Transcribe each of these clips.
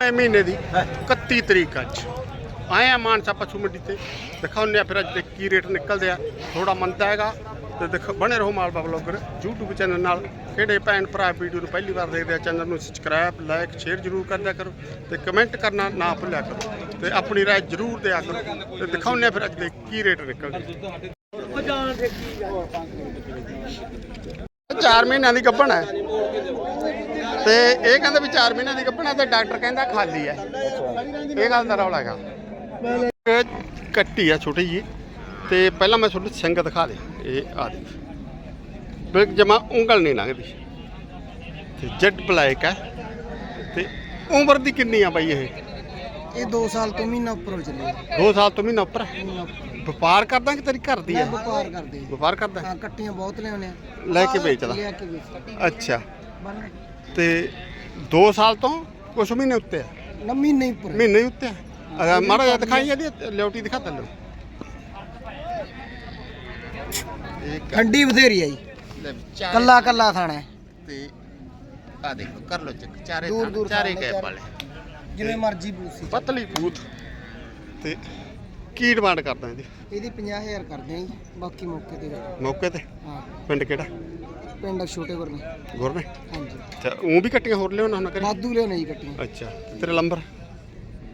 ਇਹ ਮਹੀਨੇ ਦੀ 31 ਤਰੀਕ ਅੱਜ। ਆਏ ਆ ਮਾਨਸਾ ਪਸ਼ੂ ਮੰਡੀ ਤੇ। ਦਿਖਾਉਂਦੇ ਆ ਫਿਰ ਅੱਜ ਦੇ ਕੀ ਰੇਟ ਨਿਕਲਦੇ ਆ। ਥੋੜਾ ਮੰਦਾ ਹੈਗਾ। ਤੇ ਦਿਖ ਬਣੇ ਰਹੋ ਮਾਲਵਾ ਬਲੌਗਰ YouTube ਚੈਨਲ ਨਾਲ। ਕਿਹੜੇ ਭੈਣ ਭਰਾ ਵੀਡੀਓ ਨੂੰ ਪਹਿਲੀ ਵਾਰ ਦੇਖਦੇ ਆ ਚੈਨਲ ਨੂੰ ਸਬਸਕ੍ਰਾਈਬ ਲਾਈਕ ਸ਼ੇਅਰ ਜ਼ਰੂਰ ਕਰਦਿਆ ਕਰੋ। ਤੇ ਕਮੈਂਟ ਕਰਨਾ ਨਾ ਭੁੱਲਿਆ ਕਰੋ। ਤੇ ਆਪਣੀ ਰਾਏ ਜ਼ਰੂਰ ਦਿਆ ਕਰੋ। ਤੇ ਦਿਖਾਉਂਦੇ ਆ ਫਿਰ ਅੱਜ ਦੇ ਕੀ ਰੇਟ ਨਿਕਲਦੇ ਚਾਰ ਮਹੀਨਿਆਂ ਦੀ ਗੱਭਣ ਹੈ। ਤੇ ਇਹ ਕਹਿੰਦੇ ਵੀ 4 ਮਹੀਨਿਆਂ ਦੀ ਗੱਭਣਾ ਤੇ ਡਾਕਟਰ ਕਹਿੰਦਾ ਖਾਲੀ ਹੈ। ਇਹ ਗੱਲ ਦਾ ਰੌਲਾ ਹੈਗਾ। ਕੱਟੀ ਆ ਛੋਟੀ ਜੀ ਤੇ ਪਹਿਲਾਂ ਮੈਂ ਤੁਹਾਨੂੰ ਸਿੰਘ ਦਿਖਾ ਦੇ ਇਹ ਆ ਦੇ। ਬਿਲਕ ਜਮਾ ਉਂਗਲ ਨਹੀਂ ਲੰਘਦੀ। ਤੇ ਜੈਟ ਬਲੈਕ ਹੈ ਤੇ ਉਮਰ ਦੀ ਕਿੰਨੀ ਆ ਬਾਈ ਇਹ? ਇਹ 2 ਸਾਲ ਤੋਂ ਮਹੀਨਾ ਉੱਪਰ ਹੋ ਚੱਲੇ 2 ਸਾਲ ਤੋਂ ਮਹੀਨਾ ਉੱਪਰ ਮਹੀਨਾ। ਵਪਾਰ ਕਰਦਾ ਕਿ ਤੇਰੀ ਘਰ ਦੀ ਹੈ? ਵਪਾਰ ਕਰਦੇ ਵਪਾਰ ਕਰਦਾ ਹਾਂ? ਕੱਟੀਆਂ ਬਹੁਤ ਲਿਆਉਣੇ ਆ। ਲੈ ਕੇ ਵੇਚਦਾ ਲੈ। ਕੇ ਵੇਚਦਾ ਅੱਛਾ। ਤੇ 2 ਸਾਲ ਤੋਂ ਕੁਛ ਮਹੀਨੇ ਉੱਤੇ ਆ। ਨਾ ਮਹੀਨੇ ਹੀ ਉੱਪਰ ਮਹੀਨੇ ਹੀ ਉੱਤੇ ਆ। ਅਗਰ ਮਾੜਾ ਜਿਹਾ ਦਿਖਾਈ ਇਹਦੀ ਲਿਓਟੀ ਦਿਖਾ ਤੈਨੂੰ ਇੱਕ ਠੰਡੀ ਬਥੇਰੀ ਆ ਜੀ। ਕੱਲਾ ਕੱਲਾ ਹੈ। ਤੇ ਆ ਦੇਖੋ ਕਰ ਲੋ ਚੱਕ। ਚਾਰੇ ਦੂਰ ਦੂਰ ਚਾਰੇ ਕੈਪ। ਵਾਲੇ। ਜਿਵੇਂ ਮਰਜ਼ੀ ਬੂਸੀ ਪਤਲੀ ਬੂਥ। ਤੇ ਕੀ ਡਿਮਾਂਡ ਕਰਦਾ ਇਹਦੀ? ਇਹਦੀ 50000 ਕਰਦੇ ਆ ਜੀ ਬਾਕੀ ਮੌਕੇ ਤੇ। ਮੌਕੇ ਤੇ? ਹਾਂ। ਪਿੰਡ ਕਿਹੜਾ? ਪਿੰਡ ਛੋਟੇ ਗੁਰਨੇ ਗੁਰਨੇ ਹਾਂਜੀ। ਅੱਛਾ ਉਹ ਵੀ ਕੱਟੀਆਂ ਹੋਰ ਲਿਆਉਣਾ ਹੁਣ ਕਰੇ ਵਾਧੂ ਲਿਆਉਣੇ ਜੀ ਕੱਟੀਆਂ। ਅੱਛਾ ਤੇਰਾ ਨੰਬਰ?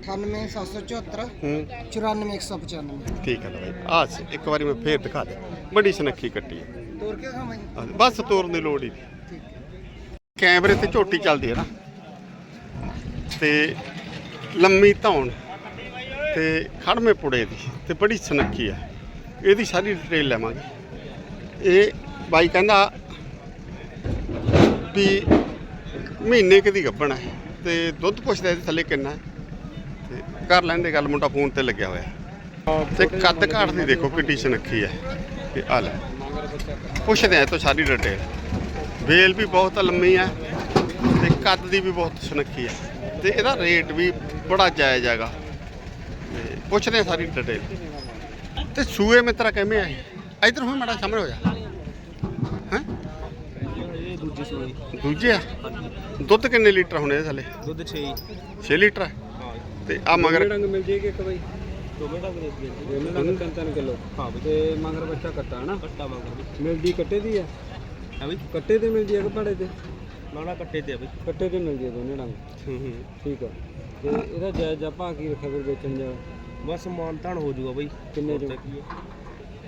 98774 ਹੂੰ। 94195 ਠੀਕ ਹੈ ਬਾਈ। ਆ ਸੀ, ਇੱਕ ਵਾਰੀ ਮੈਂ ਫੇਰ ਦਿਖਾ ਦੇ ਬੜੀ ਸੁਨੱਖੀ ਕੱਟੀ ਹੈ ਤੋਰ ਕੇ ਖਾਵਾਂ ਜੀ? ਬਸ ਤੋਰਨ ਦੀ ਲੋੜ ਹੀ ਨਹੀਂ। ਠੀਕ ਹੈ। ਕੈਮਰੇ ਤੇ ਝੋਟੀ ਚੱਲਦੀ ਹੈ ਨਾ। ਤੇ ਲੰਮੀ ਧੌਣ ਤੇ ਖੜਮੇ ਪੁੜੇ ਦੀ ਤੇ ਬੜੀ ਸੁਨੱਖੀ ਹੈ ਇਹਦੀ ਸਾਰੀ ਡਿਟੇਲ ਲਵਾਂਗੇ। ਇਹ ਬਾਈ ਕਹਿੰਦਾ ਵੀ ਮਹੀਨੇ ਕੁ ਦੀ ਗੱਭਣ ਹੈ ਤੇ ਦੁੱਧ ਪੁੱਛਦਾ ਇਹਦੇ ਥੱਲੇ ਕਿੰਨਾ ਹੈ ਤੇ ਕਰ ਲੈਂਦੇ ਗੱਲ ਮੁੰਡਾ ਫੋਨ ਤੇ ਲੱਗਿਆ ਹੋਇਆ। ਤੇ ਕੱਦ ਘਾਟ ਦੀ ਦੇਖੋ ਕਿੱਡੀ ਸੁਨੱਖੀ ਹੈ। ਤੇ ਆ ਲੈ, ਪੁੱਛਦੇ ਆ ਇਹ ਤੋਂ ਸਾਰੀ ਡਿਟੇਲ ਵੇਲ ਵੀ ਬਹੁਤ ਲੰਮੀ ਹੈ ਤੇ ਕੱਦ ਦੀ ਵੀ ਬਹੁਤ ਸੁਨੱਖੀ ਹੈ। ਤੇ ਇਹਦਾ ਰੇਟ ਵੀ ਬੜਾ ਜਾਇਜ਼ ਹੈਗਾ। ਤੇ ਪੁੱਛਦੇ ਆ ਸਾਰੀ ਡਿਟੇਲ ਤੇ ਸੂਏ ਮਿੱਤਰਾ ਕਿਵੇਂ ਆ ਇਹ ਇਧਰ ਹੋਏ ਮਾੜਾ ਸਾਹਮਣੇ ਹੋ ਜਾ। ਦੂਜੀ ਸੂਈ। ਦੂਜੇ ਆ? ਦੁੱਧ ਕਿੰਨੇ ਲੀਟਰ ਹੋਣੇ ਇਹਦੇ ਥੱਲੇ? ਦੁੱਧ 6 6 ਲੀਟਰ ਹੈ। ਤੇ ਆ ਮਗਰ ਰੰਗ ਮਿਲ ਜੇਗੇ ਇੱਕ ਬਈ? ਦੋਵੇਂ ਦੇ ਦੋਵੇਂ ਰੰਗ ਤਿੰਨ ਤਿੰਨ ਕਿਲੋ। ਹਾਂ ਤੇ ਮੰਗਰ ਬੱਚਾ ਕੱਟਾ ਹੈ ਨਾ ਕੱਟਾ ਮੰਗਰ ਮਿਲਦੀ ਕੱਟੇ ਦੀ ਹੈ ਹੈ ਬਈ? ਕੱਟੇ ਤੇ ਮਿਲਦੀ ਹੈ ਕਿ ਭਾੜੇ ਤੇ? ਨਾ ਨਾ ਕੱਟੇ ਤੇ ਬਈ। ਕੱਟੇ ਤੇ ਮਿਲਦੀ ਹੈ ਦੋਨੇ ਰੰਗ। ਹੂੰ ਹੂੰ। ਠੀਕ ਆ। ਤੇ ਇਹਦਾ ਜਾਇਜ਼ ਆਪਾਂ ਕੀ ਰੱਖਿਆ ਫਿਰ ਵੇਚਣ ਜਾ ਬਸ ਮਾਨਤਾਨ ਹੋ ਜਾਊਗਾ ਬਈ। ਕਿੰਨੇ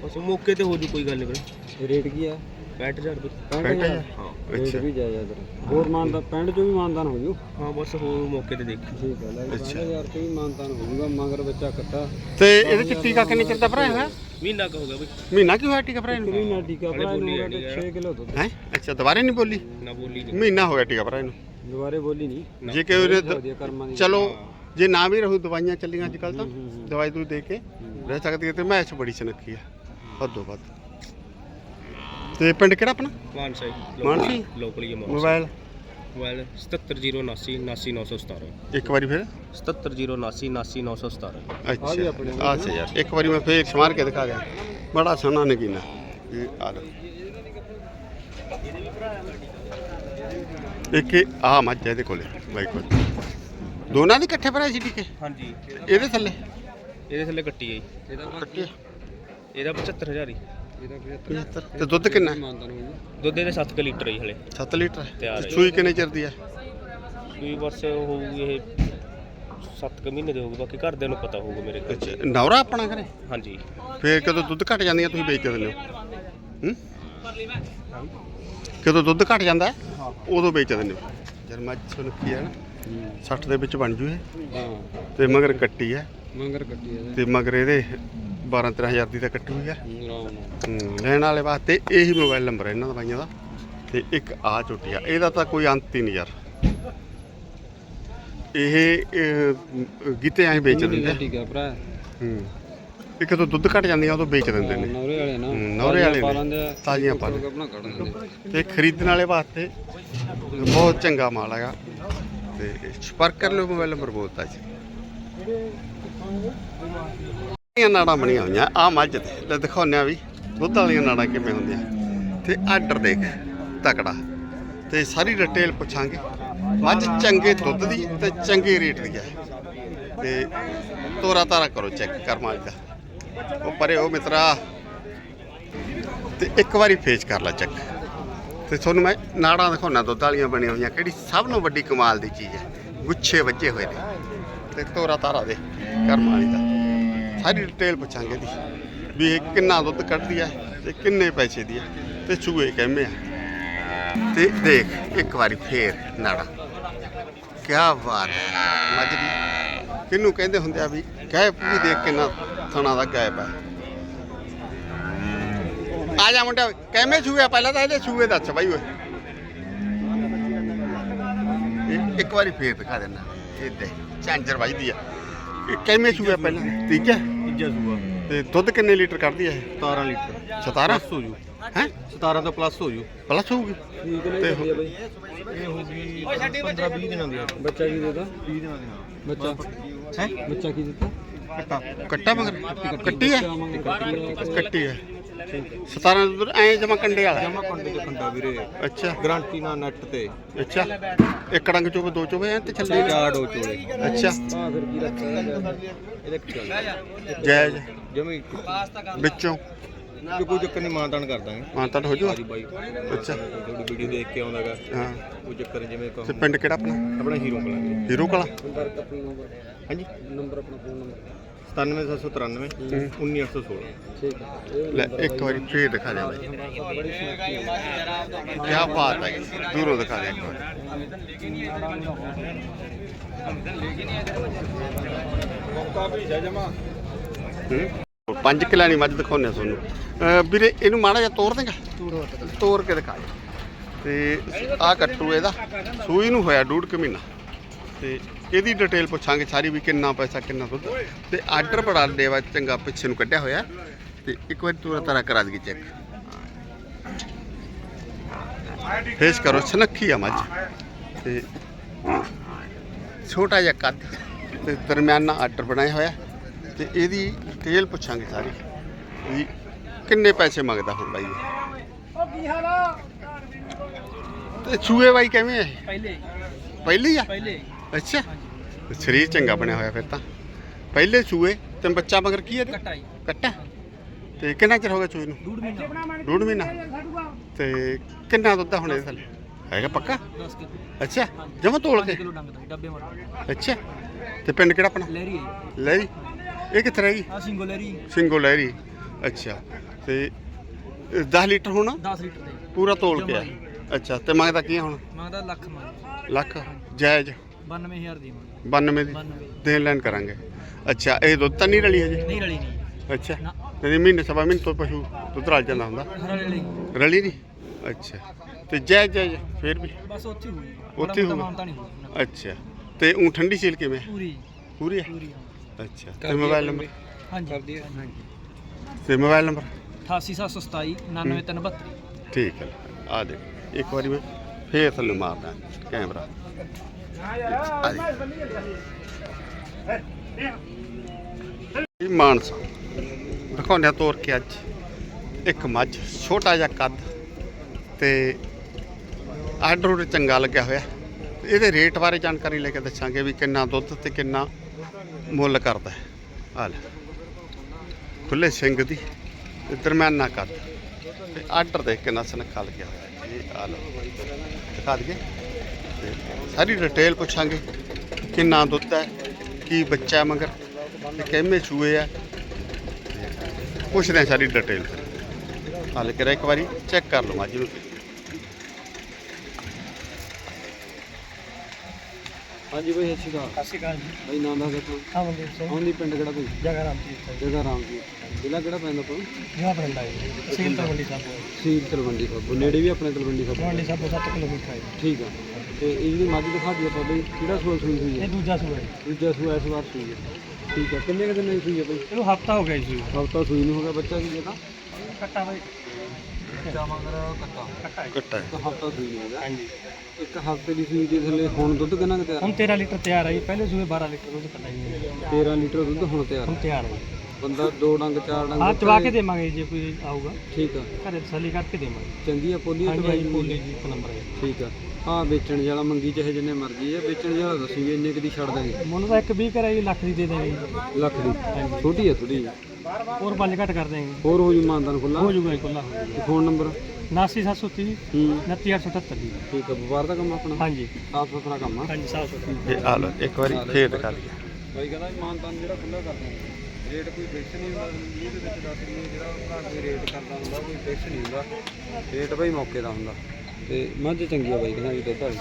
ਬਸ ਮੌਕੇ ਤੇ ਹੋ ਜੂ ਕੋਈ ਗੱਲ ਨਹੀਂ ਵੀਰੇ ਰੇਟ ਕੀ ਆ? 65000 ਰੁਪਏ 65000 ਹਾਂ ਰੇਟ ਅੱਛਾ ਵੀ ਜਾਇਜ਼ ਆ ਤੇਰਾ ਹੋਰ ਮਾਨਦਾ 65 ਚੋਂ ਵੀ ਮਾਨਦਾਨ ਹੋ ਜੂ? ਹਾਂ ਬਸ ਹੋਰ ਮੌਕੇ ਤੇ ਦੇਖੀ। ਠੀਕ ਆ ਲੈ ਅੱਛਾ। 65000 ਤੇ ਵੀ ਮਾਨਦਾਨ ਹੋ ਜੂਗਾ ਮਗਰ ਬੱਚਾ ਕੱਟਾ। ਤੇ ਇਹਦੇ ਚ ਟੀਕਾ ਕਿੰਨੇ ਚਿਰ ਦਾ ਭਰਾਇਆ ਹੋਇਆ? ਮਹੀਨਾ ਕੁ ਹੋ ਗਿਆ ਬਈ। ਮਹੀਨਾ ਕੀ ਹੋਇਆ ਟੀਕਾ ਭਰਾਇਆ ਨੂੰ? ਮਹੀਨਾ ਟੀਕਾ ਹਲੇ ਭਰਾ ਬੋਲੀ ਨੂੰ ਨਹੀਂ ਯਾਰ। 6 ਕਿਲੋ ਦੁੱਧ। ਹੈ? ਅੱਛਾ ਦੁਬਾਰੇ ਨਹੀਂ ਬੋਲੀ? ਨਾ ਬੋਲੀ ਮਹੀਨਾ ਹੋ ਗਿਆ ਟੀਕਾ ਭਰਾਇਆ ਨੂੰ। ਦੁਬਾਰੇ ਬੋਲੀ ਨਹੀਂ। ਜੇ ਕਿ ਦ- ਦੀ ਚਲੋ ਜੇ ਨਾ ਵੀ ਰਹੂ ਦਵਾਈਆਂ ਚੱਲੀਆਂ ਅੱਜ ਕੱਲ ਤਾਂ ਹੂੰ, ਹੂੰ, ਹੂੰ। ਦਵਾਈ ਦੂਈ ਦੇ ਕੇ ਰਹਿ ਸਕਦੀ ਹੈ ਤੇ ਮੈਚ ਬੜੀ ਸੁਨੱਖੀ ਆ। ਹੱਦੋਂ ਵੱਧ। ਤੇ ਪਿੰਡ ਕਿਹੜਾ ਆਪਣਾ? ਮਾਨਸਾ ਮਾਨਸੀ? ਲੋਕਲੀ ਮਾਨਸਾ। ਮੋਬਾਈਲ ਮੋਬਾਈਲ 77079 79917 ਇੱਕ ਵਾਰੀ ਫਿਰ। 77079 79917 ਅੱਛਾ। ਅੱਛਾ ਯਾਰ ਇੱਕ ਵਾਰੀ ਮੈਂ ਫੇਰ ਸਮਾਰ ਕੇ ਦਿਖਾ ਗਿਆ। ਬੜਾ ਸੋਹਣਾ ਨਗੀਨਾ। ਇਹ ਆ ਲਓ। ਇੱਕ ਇਹ ਆ ਮੱਝ ਹੈ ਇਹਦੇ ਕੋਲੇ ਬਾਈ ਕੋਲ। ਦੋਨਾਂ ਦੀ ਇਕੱਠੇ ਭਰਾਈ ਸੀ ਟੀਕੇ? ਹਾਂਜੀ। ਇਹਦੇ ਥੱਲੇ? ਇਹਦੇ ਥੱਲੇ ਕੱਟੀ ਹੈ ਜੀ। ਇਹਦਾ ਕੱਟੇ ਇਹਦਾ 75000 ਹੀ। ਇਹਦਾ 75 ਤੇ ਦੁੱਧ ਕਿੰਨਾ ਹੋ? ਦੁੱਧ ਇਹਦੇ 7 ਲੀਟਰ ਹੀ ਹਲੇ। 7 ਲੀਟਰ ਤਿਆਰ ਤੇ ਹੈ। ਸੂਈ ਕਿੰਨੇ ਚਿਰ ਦੀ ਹੈ? ਕੋਈ ਬਸ ਹੋਊਗੀ ਇਹ 7 ਕੁ ਮਹੀਨੇ ਦੇ ਹੋਊਗੇ ਬਾਕੀ ਘਰਦਿਆਂ ਨੂੰ ਪਤਾ ਹੋਊਗਾ ਮੇਰੇ ਅੱਛਾ ਨੌਰਾ ਆਪਣਾ ਕਰੇ ਹਾਂਜੀ। ਫੇਰ ਕਦੋਂ ਦੁੱਧ ਘਟ ਜਾਂਦੀਆਂ ਤੁਸੀਂ ਵੇਚ ਦਿੰਦੇ ਹੋ? ਹੂੰ? ਕਦੋਂ ਦੁੱਧ ਘਟ ਜਾਂਦਾ ਹੈ, ਉਦੋਂ ਵੇਚ ਦਿੰਦੇ ਹੋ? ਜਦ ਮੱਝ ਸੁਨੱਖੀ ਹੈ ਨਾ 60 ਦੇ ਵਿੱਚ ਬਣ ਜੂ ਇਹ। ਹਾਂ। ਤੇ ਮਗਰ ਕੱਟੀ ਹੈ। ਮੰਗਰ ਕੱਟੀ ਇਹਦੇ ਤੇ ਮਗਰ ਇਹਦੇ 12 13000 ਦੀ ਤਾਂ ਕੱਟੀ ਹੋਈ ਹੈ ਹੂੰ, ਲੈਣ ਵਾਲੇ ਵਾਸਤੇ ਇਹੀ ਮੋਬਾਈਲ ਨੰਬਰ ਹੈ ਇਹਨਾਂ ਦਾ ਬਾਈਆਂ ਦਾ। ਤੇ ਇੱਕ ਆ ਆ। ਇਹਦਾ ਤਾਂ ਕੋਈ ਅੰਤ ਹੀ ਨਹੀਂ ਯਾਰ। ਇਹ ਗਿੱਤੇ ਐਂ ਵੇਚ ਦਿੰਦੇ ਠੀਕ ਆ ਭਰਾ? ਹੂੰ। ਇੱਕ ਤੋਂ ਦੁੱਧ ਘਟ ਜਾਂਦੀਆਂ ਉਦੋਂ ਵੇਚ ਦਿੰਦੇ ਨੇ। ਨੌਰੇ ਵਾਲੇ ਨਾ। ਨੌਰੇ ਵਾਲੇ ਨੇ। ਤਾਜ਼ੀਆਂ ਪਾ ਤੇ ਖਰੀਦਣ ਵਾਲੇ ਵਾਸਤੇ ਬਹੁਤ ਚੰਗਾ ਮਾਲ ਹੈਗਾ। ਤੇ ਸੰਪਰਕ ਕਰ ਲਿਓ ਮੋਬਾਈਲ ਨੰਬਰ ਬੋਲਤਾ ਜੀ। ਇਹ ਨਾੜਾਂ ਬਣੀਆਂ ਹੋਈਆਂ। ਆ ਮੱਝ ਤੇ ਦਿਖਾਉਂਦੇ ਆ ਵੀ। ਦੁੱਧ ਵਾਲੀਆਂ ਨਾੜਾਂ ਕਿਵੇਂ ਹੁੰਦੀਆਂ? ਤੇ ਆਰਡਰ ਦੇਖ, ਤਕੜਾ। ਤੇ ਸਾਰੀ ਡਿਟੇਲ ਪੁੱਛਾਂਗੇ। ਮੱਝ ਚੰਗੇ ਦੁੱਧ ਦੀ ਤੇ ਚੰਗੇ ਰੇਟ ਦੀ ਹੈ ਤੇ ਤੋਰਾ ਤਾਰਾ ਕਰੋ ਚੈੱਕ ਕਰ ਮੱਝ ਦਾ। ਉਹ ਪਰੇ ਉਹ ਮਿੱਤਰਾ। ਤੇ ਇੱਕ ਵਾਰੀ ਫੇਸ ਕਰ ਲੈ ਚੈੱਕ ਤੇ ਤੁਹਾਨੂੰ ਮੈਂ ਨਾੜਾਂ ਦਿਖਾਉਣਾ, ਦੁੱਧ ਵਾਲੀਆਂ ਬਣੀਆਂ ਹੋਈਆਂ। ਕਿਹੜੀ ਸਭ ਤੋਂ ਵੱਡੀ ਕਮਾਲ ਦੀ ਚੀਜ਼ ਹੈ ਗੁੱਛੇ ਵੱਜੇ ਹੋਏ ਨੇ। ਤੇ ਤੋਰਾ ਤਾਰਾ ਦੇ ਕਰਮ ਵਾਲੀ ਦਾ। ਸਾਰੀ ਡਿਟੇਲ ਪੁੱਛਾਂਗੇ ਦੀ ਵੀ ਇਹ ਕਿੰਨਾ ਦੁੱਧ ਕੱਢਦੀ ਹੈ ਤੇ ਕਿੰਨੇ ਪੈਸੇ ਦੀ ਹੈ ਤੇ ਚੂਹੇ ਕਿੰਨੇ ਆ। ਤੇ ਦੇਖ, ਇੱਕ ਵਾਰੀ ਫੇਰ ਨਾੜਾ। ਕੀ ਬਾਤ ਹੈ ਮੱਝ ਦੀ ਕਿਹਨੂੰ ਕਹਿੰਦੇ ਹੁੰਦੇ ਆ ਵੀ ਗੈਪ ਵੀ ਦੇਖ ਕਿੰਨਾ ਥਣਾ ਦਾ ਗੈਪ ਹੈ ਆ ਜਾ ਮੁੰਡਾ, ਕਿਵੇਂ ਛੂਏ ਪਹਿਲਾਂ ਤਾਂ ਇਹਦੇ ਛੂਏ ਦੱਸ ਬਾਈ ਓਏ। ਇੱਕ ਵਾਰੀ ਫੇਰ ਦਿਖਾ ਦੇਣਾ ਇਹ ਦੇ ਚਾਂਜਰ ਵੱਜਦੀ ਆ। ਕਿਵੇਂ ਛੂਏ ਪਹਿਲਾਂ? ਠੀਕ ਹੈ ਤੀਜਾ ਸੂਆ ਤੇ ਦੁੱਧ ਕਿੰਨੇ ਲੀਟਰ ਕੱਢਦੀ ਹੈ 17 ਲੀਟਰ। 17 ਹੋ ਜੂ। ਹੈ? 17 ਤੋਂ ਪਲੱਸ ਹੋ ਜੂ। ਪਲਸ ਹੋਊਗੀ? ਠੀਕ ਤੇ ਇਹ ਹੋਊਗੀ 15 20 ਦਿਨਾਂ ਦੀ ਬੱਚਾ ਕੀ ਦੇਦਾ 20 ਦਿਨਾਂ ਦੀ ਬੱਚਾ? ਹੈ? ਬੱਚਾ ਕੀ ਦਿੱਤਾ? ਕੱਟਾ। ਕੱਟਾ ਮਗਰ? ਕੱਟੀ ਹੈ? ਕੱਟੀ ਹੈ। 17 ਦੁੱਧ ਐ ਜਮਾ ਕੰਡੇ ਵਾਲਾ ਜਮਾ ਕੰਡੇ ਤੇ ਕੰਡਾ ਵੀਰੇ। ਅੱਛਾ। ਗਾਰੰਟੀ ਨਾਲ ਨੈਟ ਤੇ। ਅੱਛਾ। ਇੱਕ ਡੰਗ ਚੋਂ ਦੋ ਚੋਂ ਐ ਤੇ ਛੱਲੇ। ਚਾਰ ਦੋ ਚੋਲੇ। ਅੱਛਾ। ਆ ਫਿਰ ਕੀ ਰੱਖਿਆ ਇਹਦੇ ਚੱਲ। ਜਾਇਜ਼ ਜਮੀ ਵਿੱਚੋਂ? ਜੇ ਕੋਈ ਚੱਕਰ ਨਹੀਂ ਮਾਨਤਾਨ ਕਰ ਦਾਂਗੇ ਮਾਨਤਾ ਹੋ ਜੂਗਾ? ਜੀ ਬਾਈ। ਅੱਛਾ। ਥੋੜੀ ਵੀਡੀਓ ਦੇਖ ਕੇ ਆਉਂਦਾਗਾ ਹਾਂ। ਕੋਈ ਚੱਕਰ ਨੀ, ਜਿਵੇਂ ਤੇ ਕਹੋ ਪਿੰਡ ਕਿਹੜਾ ਆਪਣਾ? ਆਪਣਾ ਹੀਰੋ ਕਲਾਂਗੇ ਹੀਰੋ ਕਲਾ ਨੰਬਰ ਆਪਣਾ ਨੰਬਰ। ਹਾਂਜੀ? ਨੰਬਰ ਆਪਣਾ ਫੋਨ ਨੰਬਰ। 97793 19816 ਠੀਕ ਹੈ ਲੈ ਇੱਕ ਵਾਰੀ ਫੇਰ ਦਿਖਾ ਦੇ ਬਾਈ। ਕੀ ਬਾਤ ਹੈ ਦੂਰੋਂ ਦਿਖਾ ਦੇ ਇੱਕ ਵਾਰੀ। ਮੌਕਾ ਭੇਜਾ ਜਮਾ ਹੂੰ। ਪੰਜ ਕਿਲਾ ਨਹੀਂ ਮੱਝ ਦਿਖਾਉਂਦੇ ਆ ਤੁਹਾਨੂੰ। ਅਹ ਵੀਰੇ ਇਹਨੂੰ ਮਾੜਾ ਜਿਹਾ ਤੋੜ ਦੇਗਾ? ਤੋੜ ਕੇ ਦਿਖਾ ਦੇ। ਤੇ ਆਹ ਕੱਟੂ ਇਹਦਾ। ਸੂਈ ਨੂੰ ਹੋਇਆ ਡੂਢ ਕੁ ਮਹੀਨਾ। ਤੇ ਇਹਦੀ ਡਿਟੇਲ ਪੁੱਛਾਂਗੇ ਸਾਰੀ ਵੀ ਕਿੰਨਾ ਪੈਸਾ ਕਿੰਨਾ ਦੁੱਧ। ਤੇ ਆਰਡਰ ਬੜਾ ਦੇਵਾ ਚੰਗਾ ਪਿੱਛੇ ਨੂੰ ਕੱਢਿਆ ਹੋਇਆ। ਤੇ ਇੱਕ ਵਾਰੀ ਤੂੰ ਤਾਰਾ ਕਰਾ ਦਈਏ ਚੈੱਕ ਫੇਸ ਕਰੋ ਸਨੱਖੀ ਆ ਮੱਝ। ਤੇ ਛੋਟਾ ਜਿਹਾ ਕੱਦ। ਤੇ ਦਰਮਿਆਨਾ ਆਰਡਰ ਬਣਾਇਆ ਹੋਇਆ। ਤੇ ਇਹਦੀ ਡਿਟੇਲ ਪੁੱਛਾਂਗੇ ਸਾਰੀ। ਵੀ ਕਿੰਨੇ ਪੈਸੇ ਮੰਗਦਾ ਹੁਣ ਬਾਈ ਇਹ? ਤੇ ਛੂਏ ਬਾਈ ਕਿਵੇਂ ਹੈ ਪਹਿਲੇ। ਪਹਿਲੀ ਆ? ਪਹਿਲੇ। ਅੱਛਾ। ਸਰੀਰ ਚੰਗਾ ਬਣਿਆ ਹੋਇਆ ਫਿਰ ਤਾਂ। ਪਹਿਲੇ ਛੂਏ ਤੇ ਬੱਚਾ ਮਗਰ ਕੀ ਹੈ ਕੱਟਾ ਤੇ ਕਿੰਨਾ ਚਿਰ ਹੋ ਗਿਆ ਚੂਏ ਨੂੰ? ਡੂਢ ਮਹੀਨਾ। ਡੂਢ ਮਹੀਨਾ। ਤੇ ਕਿੰਨਾ ਦੁੱਧ ਆ ਹੁਣ ਇਹਦੇ ਥੱਲੇ? ਹੈਗਾ ਪੱਕਾ? 10 ਕਿਲੋ। ਅੱਛਾ। ਜਮਾ ਤੋਲ ਕੇ? ਡੱਬੇ ਮਾਰ। ਅੱਛਾ। ਤੇ ਪਿੰਡ ਕਿਹੜਾ ਆਪਣਾ? ਲੈਰੀ ਹੈ ਲਹਿਰੀ। ਇਹ ਕਿੱਥੇ ਰਹੀ ਆ ਸਿੰਗੋ ਲੈਰੀ ਸਿੰਗੋ ਲਹਿਰੀ ਅੱਛਾ। ਤੇ 10 ਲੀਟਰ ਹੋਣਾ? 10 ਲੀਟਰ ਦੇ। ਪੂਰਾ ਤੋਲ ਕੇ ਆ। ਅੱਛਾ। ਤੇ ਮੰਗਦਾ ਕੀ ਆ ਹੁਣ? ਮੰਗਦਾ ਲੱਖ ਮੰਗ। ਲੱਖ? ਜਾਇਜ਼? 92000 ਦੀ ਮੰਗ। 92 ਦੀ? 92 ਦੇਣ ਲੈਣ ਕਰਾਂਗੇ। ਅੱਛਾ। ਇਹ ਦੁੱਧ ਤਾਂ ਨਹੀਂ ਰਲੀ ਹਜੇ? ਨਹੀਂ ਰਲੀ ਨਹੀਂ। ਅੱਛਾ। ਨਾ। ਤੇ ਮਹੀਨੇ ਸਵਾ ਮਹੀਨੇ ਤੋਂ ਪਸ਼ੂ ਦੁੱਧ ਰਲ ਜਾਂਦਾ ਹੁੰਦਾ। ਰਲੀ ਰਲੀ ਨਹੀਂ? ਅੱਛਾ। ਤੇ ਜਾਇਜ਼ ਜਾਇਜ਼। ਫੇਰ ਵੀ? ਬਸ ਉੱਥੇ ਹੋਈ। ਉੱਥੇ ਹੋਊ। ਮਾਨਤਾ ਨਹੀਂ ਹੋਈ। ਅੱਛਾ। ਤੇ ਉਹ ਠੰਡੀ ਸੀਲ ਕਿਵੇਂ? ਪੂਰੀ। ਪੂਰੀ ਹੈ? ਪੂਰੀ ਹਾਂ। ਅੱਛਾ। ਤੇ ਮੋਬਾਈਲ ਨੰਬਰ ਹਾਂਜੀ। ਕਰਦੀ ਹੈ ਤੇ ਮੋਬਾਈਲ ਨੰਬਰ 88727 99372 ਠੀਕ ਹੈ। ਆ ਦੇ ਇੱਕ ਵਾਰੀ ਮੈਂ ਫੇਰ ਥੱਲੇ ਮਾਰਦਾ ਕੈਮਰਾ। ਆ ਇਹ ਮਾਨਸਾ। ਦਿਖਾਉਂਦੇ ਤੋਰ ਕੇ ਅੱਜ। ਇੱਕ ਮੱਝ ਛੋਟਾ ਜਿਹਾ ਕੱਦ। ਤੇ ਆਰਡਰ ਚੰਗਾ ਲੱਗਿਆ ਹੋਇਆ। ਇਹਦੇ ਰੇਟ ਬਾਰੇ ਜਾਣਕਾਰੀ ਲੈ ਕੇ ਦੱਸਾਂਗੇ ਵੀ ਕਿੰਨਾ ਦੁੱਧ ਤੇ ਕਿੰਨਾ ਮੁੱਲ ਕਰਦਾ ਹੈ। ਖੁੱਲੇ ਸਿੰਘ ਦੀ ਤੇ ਦਰਮਿਆਨਾ ਕੱਦ ਤੇ ਆਰਡਰ ਦੇਖ ਕਿੰਨਾ ਸੁਨੱਖਾ ਲੱਗਿਆ ਹੋਇਆ। ਹੈ। ਇਹ ਆ ਲਓ। ਦਿਖਾ ਦਈਏ। ਤੇ ਸਾਰੀ ਡਿਟੇਲ ਪੁੱਛਾਂਗੇ ਕਿੰਨਾ ਦੁੱਧ ਹੈ, ਕੀ ਬੱਚਾ ਮਗਰ, ਤੇ ਕਿੰਨੇ ਚੂਏ ਆ। ਪੁੱਛਦੇ ਹਾਂ ਸਾਰੀ ਡਿਟੇਲ ਹਾਲ ਕਰਿਆ ਇੱਕ ਵਾਰੀ ਚੈੱਕ ਕਰ ਲਓ ਮਾਜੀ ਹਾਂਜੀ ਬਾਈ ਸਤਿ ਸ਼੍ਰੀ ਅਕਾਲ। ਸਤਿ ਸ਼੍ਰੀ ਅਕਾਲ ਜੀ। ਬਾਈ ਨਾਮ ਦੱਸ ਦਿਓ ਅਮਨਦੀਪ ਸਿੰਘ। ਆਉਂਦੀ ਪਿੰਡ ਕਿਹੜਾ ਕੋਈ ਜਗਾ ਰਾਮ ਜੀ ਜਗਾ ਰਾਮ ਜੀ ਜ਼ਿਲ੍ਹਾ ਕਿਹੜਾ ਪੈਂਦਾ ਪਾ ਜਗਾ ਪਿੰਡ ਆਏ ਸੀਲ ਤਲਵੰਡੀ ਸਾਹਿਬ ਸੀਲ ਤਲਵੰਡੀ ਸਾਹਿਬ ਨੇੜੇ ਵੀ ਆਪਣੇ ਤਲਵੰਡੀ ਸਾਹਿਬ ਤਲਵੰਡੀ ਸਾਹਿਬ ਤੋਂ 7 ਕਿਲੋਮੀਟਰ ਹੈ ਠੀਕ ਆ। ਤੇ ਇਹ ਜਿਹੜੀ ਮੱਝ ਦਿਖਾ ਦਿਓ ਆਪਾਂ ਬਈ ਕਿਹੜਾ ਸੂਆ ਸੂਈ ਹੋਈ ਹੈ ਇਹ ਦੂਜਾ ਸੂਆ ਹੈ ਦੂਜਾ ਸੂਆ ਇਸ ਵਾਰ ਸੂਈ ਹੈ ਠੀਕ ਆ। ਕਿੰਨੇ ਕੁ ਦਿਨ ਦੀ ਸੂਈ ਹੈ ਬਈ? ਇਹਨੂੰ ਹਫਤਾ ਹੋ ਗਿਆ ਜੀ ਹਫਤਾ ਸੂਈ ਨੂੰ ਹੋ ਗਿਆ ਬੱਚਾ ਕੀ ਇਹਦਾ? ਕੱਟਾ ਬਈ। ਬੱਚਾ ਮਗਰ ਕੱਟਾ ਕੱਟਾ ਹੈ। ਕੱਟਾ ਹੈ। ਇੱਕ ਹਫਤਾ ਸੂਈ ਨੂੰ ਹੋ ਗਿਆ ਹਾਂਜੀ। ਇੱਕ ਹਫ਼ਤੇ ਦੀ ਸੂਈ ਦੇ ਥੱਲੇ ਹੁਣ ਦੁੱਧ ਕਿੰਨਾ ਕੁ ਤਿਆਰ ਹੁਣ 13 ਲੀਟਰ ਤਿਆਰ ਹੈ ਜੀ। ਪਹਿਲੇ ਸੂਏ 12 ਲੀਟਰ ਦੁੱਧ ਕੱਟਾ ਜੀ। 13 ਲੀਟਰ ਦੁੱਧ ਹੁਣ ਤਿਆਰ ਹੁਣ ਤਿਆਰ ਹੈ ਬੰਦਾ ਦੋ ਡੰਗ ਚਾਰ ਡੰਗ ਹਾਂ ਚਵਾ ਕੇ ਦੇਵਾਂਗੇ ਜੇ ਕੋਈ ਆਊਗਾ। ਠੀਕ ਆ। ਘਰੇ ਤਸੱਲੀ ਕਰਕੇ ਦੇਵਾਂਗੇ। ਚੰਗੀ ਆ ਪੋਲੀ ਹਾਂਜੀ ਹਾਂਜੀ ਪੋਲੀ ਜੀ ਇੱਕ ਨੰਬਰ ਹੈ ਠੀਕ ਆ। ਆ ਵੇਚਣ ਵਾਲਾ ਮੰਗੀ ਚਾਹੇ ਜਿੰਨੇ ਮਰਜ਼ੀ ਆ। ਵੇਚਣ ਵਾਲਾ ਦੱਸੀ ਵੀ ਇੰਨੇ ਕਦੀ ਛੱਡ ਦਾਂਗੇ ਮੁੱਲ ਤਾਂ ਇੱਕ 20 ਕਰਾਈ ਲੱਖ ਦੀ ਦੇ ਦੇਣੀ ਜੀ। ਲੱਖ ਦੀ। ਛੋਟੀ ਆ ਥੋੜੀ ਹੋਰ ਪੰਜ ਘੱਟ ਕਰ ਦੇਂਗੇ ਹੋਰ ਹੋ ਜੂ ਮਾਨਦਾਨ ਖੁੱਲਾ ਹੋ ਜਾਊਗਾ ਜੀ ਖੁੱਲਾ ਫੋਨ ਨੰਬਰ? 89730 ਹੂੰ। 29878 ਜੀ। ਠੀਕ ਆ ਵਪਾਰ ਦਾ ਕੰਮ ਆਪਣਾ? ਹਾਂਜੀ। ਸਾਫ਼ ਸੁਥਰਾ ਕੰਮ ਆ? ਹਾਂਜੀ 700 ਇਹ ਆ। ਲਓ ਇੱਕ ਵਾਰੀ ਫੇਰ ਦਿਖਾ ਲਈਏ ਬਾਈ ਕਹਿੰਦਾ ਮਾਨਦਾਨ ਜਿਹੜਾ ਖੁੱਲਾ ਕਰ ਦਾਂਗੇ ਰੇਟ ਕੋਈ ਫਿਕਸ ਨਹੀਂ ਹੁੰਦਾ ਮੂੰਹ ਦੇ ਵਿੱਚ ਦੱਸ ਦਈਏ ਜਿਹੜਾ ਭਰਾ ਕੋਈ ਰੇਟ ਕਰਦਾ ਹੁੰਦਾ ਕੋਈ ਫਿਕਸ ਨਹੀਂ ਹੁੰਦਾ। ਰੇਟ ਬਾਈ ਮੌਕੇ ਦਾ ਹੁੰਦਾ। ਤੇ ਮੱਝ ਚੰਗੀ ਆ ਬਾਈ ਕਹਿੰਦਾ ਵੀ ਦੁੱਧ ਵਾਲੀ।